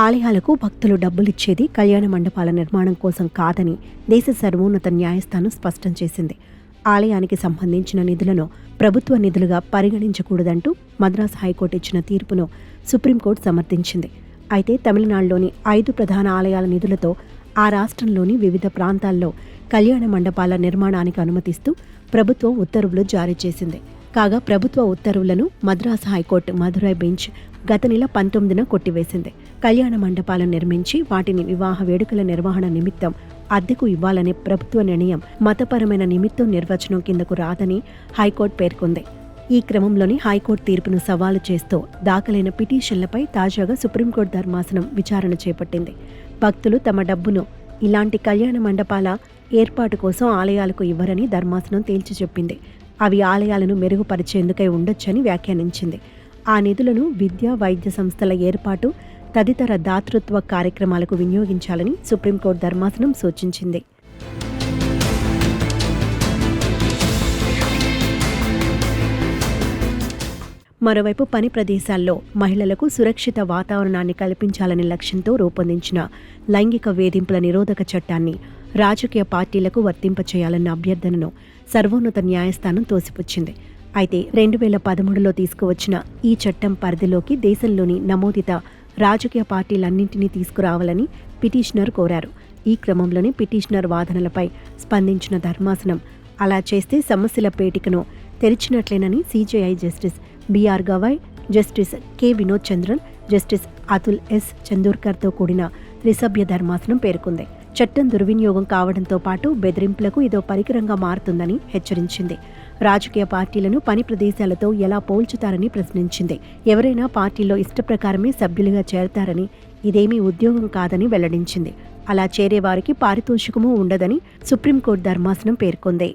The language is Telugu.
ఆలయాలకు భక్తులు డబ్బులిచ్చేది కళ్యాణ మండపాల నిర్మాణం కోసం కాదని దేశ సర్వోన్నత న్యాయస్థానం స్పష్టం చేసింది. ఆలయానికి సంబంధించిన నిధులను ప్రభుత్వ నిధులుగా పరిగణించకూడదంటూ మద్రాస్ హైకోర్టు ఇచ్చిన తీర్పును సుప్రీంకోర్టు సమర్థించింది. అయితే తమిళనాడులోని ఐదు ప్రధాన ఆలయాల నిధులతో ఆ రాష్ట్రంలోని వివిధ ప్రాంతాల్లో కళ్యాణ మండపాల నిర్మాణానికి అనుమతిస్తూ ప్రభుత్వం ఉత్తర్వులు జారీ చేసింది. కాగా ప్రభుత్వ ఉత్తర్వులను మద్రాస్ హైకోర్టు మదురై బెంచ్ గత నెల పంతొమ్మిదిన కొట్టివేసింది. కళ్యాణ మండపాలను నిర్మించి వాటిని వివాహ వేడుకల నిర్వహణ నిమిత్తం అద్దెకు ఇవ్వాలనే ప్రభుత్వ నిర్ణయం మతపరమైన నిమిత్తం నిర్వచనం కిందకు రాదని హైకోర్టు పేర్కొంది. ఈ క్రమంలోని హైకోర్టు తీర్పును సవాలు చేస్తూ దాఖలైన పిటిషన్లపై తాజాగా సుప్రీంకోర్టు ధర్మాసనం విచారణ చేపట్టింది. భక్తులు తమ డబ్బును ఇలాంటి కళ్యాణ మండపాల ఏర్పాటు కోసం ఆలయాలకు ఇవ్వరని ధర్మాసనం తేల్చి చెప్పింది. అవి ఆలయాలను మెరుగుపరిచేందుకై ఉండొచ్చని వ్యాఖ్యానించింది. ఆ నిధులను విద్యా వైద్య సంస్థల ఏర్పాటు తదితర దాతృత్వ కార్యక్రమాలకు వినియోగించాలని సుప్రీంకోర్టు ధర్మాసనం సూచించింది. మరోవైపు పని ప్రదేశాల్లో మహిళలకు సురక్షిత వాతావరణాన్ని కల్పించాలనే లక్ష్యంతో రూపొందించిన లైంగిక వేధింపుల నిరోధక చట్టాన్ని రాజకీయ పార్టీలకు వర్తింపచేయాలన్న అభ్యర్థనను సర్వోన్నత న్యాయస్థానం తోసిపుచ్చింది. అయితే రెండు వేల పదమూడులో తీసుకువచ్చిన ఈ చట్టం పరిధిలోకి దేశంలోని నమోదిత రాజకీయ పార్టీలన్నింటినీ తీసుకురావాలని పిటిషనర్ కోరారు. ఈ క్రమంలోనే పిటిషనర్ వాదనలపై స్పందించిన ధర్మాసనం అలా చేస్తే సమస్యల పేటికను తెరిచినట్లేనని CJI justice BR Gavai justice K Vinod Chandran justice Atul S చందూర్కర్తో కూడిన త్రిసభ్య ధర్మాసనం పేర్కొంది. చట్టం దుర్వినియోగం కావడంతో పాటు బెదిరింపులకు ఇదో పరికరంగా మారుతుందని హెచ్చరించింది. రాజకీయ పార్టీలను పని ప్రదేశాలతో ఎలా పోల్చుతారని ప్రశ్నించింది. ఎవరైనా పార్టీలో ఇష్టప్రకారమే సభ్యులుగా చేరతారని ఇదేమీ ఉద్యోగం కాదని వెల్లడించింది. అలా చేరే వారికి ఉండదని సుప్రీంకోర్టు ధర్మాసనం పేర్కొంది.